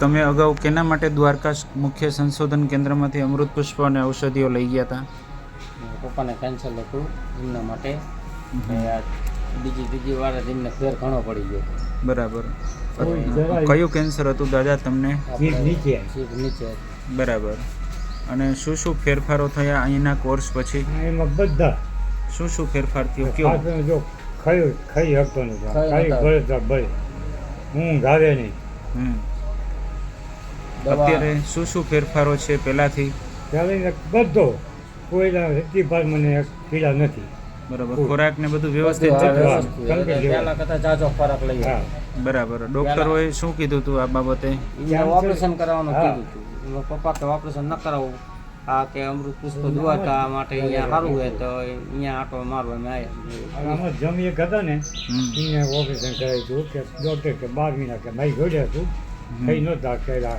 તમે અગાઉ કેના માટે દ્વારકા મુખ્ય સંશોધન કેન્દ્રમાંથી અમૃત પુષ્પ અને ઔષધિઓ લઈ ગયા હતા પપ્પાને કેન્સર હતું એમના માટે. બીજી બીજી ત્રીજી વાર જ એમને ફેર ઘણો પડી ગયો. બરાબર. કયું કેન્સર હતું દાદા તમને? નીચે. નીચે બરાબર. અને શું શું ફેરફારો થયા અહીંના કોર્સ પછી? એમાં બધા. શું શું ફેરફાર થયો? કયો? જો ખાઈ ખાઈ હકતો નથી ખાઈ ભરે ભરે ઊંઘ આવે નહીં. અત્યારે શું શું ફેરફારો છે પહેલાથી? ચાલીને બધો કોઈના રેતીભાર મને પીડા નથી. બરાબર. ખોરાક ને બધું વ્યવસ્થિત જાજો ફરક લઈ હા. બરાબર. ડોક્ટરોએ શું કીધું હતું આ બાબતે? ઓપરેશન કરાવવાનું કીધું હતું પપ્પા કે ઓપરેશન ન કરાવવું આ કે અમૃત પુષ્પ દુવાતા માટે અહીંયા સારું હોય તો અહીંયા આટો મારવા અમે આવ્યા આમાં જમી એક હતા ને અહીંયા ઓપરેશન કરાવ્યું હતું કે ડૉક્ટર કે બાર મહિના કે મારી જોડ્યા હતું. કઈ નહોતા કહેલા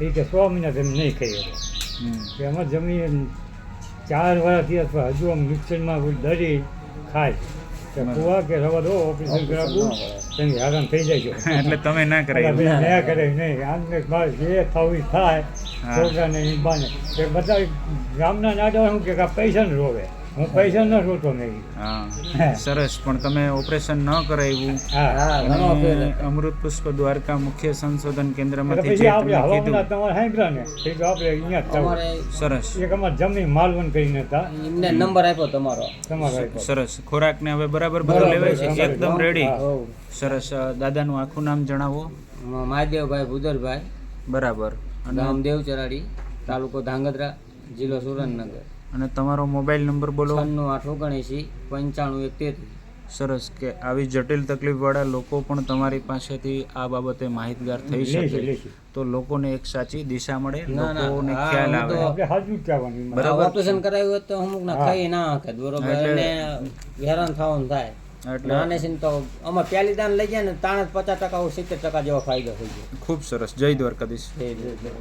એ કે સો મહિના તમે નહીં કહી. કે એમાં જમીન ચાર વર્ષથી અથવા હજુ આમ મિક્સરમાં કોઈ દરી ખાય. કે. કુવા કે રવા દો ઓપરેશન કરાવું તમે હેરાન થઈ જાય એટલે તમે ના કરાયું ના કરે નહીં. આમને જે થવું થાય. છોકરાને ઈ બાને. કે બધા ગામના નાડા શું કે પૈસા ને રોવે. હું પૈસા ન રોતો નહીં હા. સરસ પણ તમે ઓપરેશન ન કરાવ્યું. અમૃત પુષ્પ દ્વારકા મુખ્ય સંશોધન કેન્દ્રમાંથી જે તમને કીધું. તમારે હાંભળ્યા ને એ આપણે અહીંયા જ થવું. અમારે સરસ. એક અમારે જમીન માલવન કરીને હતા. એમને નંબર આપ્યો તમારો. તમારા સરસ. ખોરાક ને હવે બરાબર બધું લેવાય છે. એકદમ રેડી સરસ. દાદાનું આખું નામ જણાવો. મહાદેવભાઈ ભૂદરભાઈ. બરાબર. અને ગામ દેવચરાડી તાલુકો ધાંગધ્રા જિલ્લો સુરેન્દ્રનગર. અને તમારો મોબાઈલ નંબર બોલો છન્નું આઠ ઓગણએંસી પંચાણું એક તેત્રીસ સરસ કે આવી જટિલ તકલીફવાળા લોકો પણ તમારી પાસેથી આ બાબતે માહિતગાર થઈ શકે તો લોકોને એક સાચી દિશા મળે. લોકોને ખ્યાલ આવે. બરાબર. ઓપરેશન કરાવ્યું હોય તો અમુક ના. ખાઈ ના હકે બરોબર અને હેરાન થવાનું થાય એટલે નાને છે ને તો અમારે પહેલી દાન લઈ ગયા ને તાણ પચાસ ટકા સિત્તેર ટકા જેવો ફાયદો થઈ ગયો ખૂબ સરસ જય દ્વારકાધીશ જય જય જય.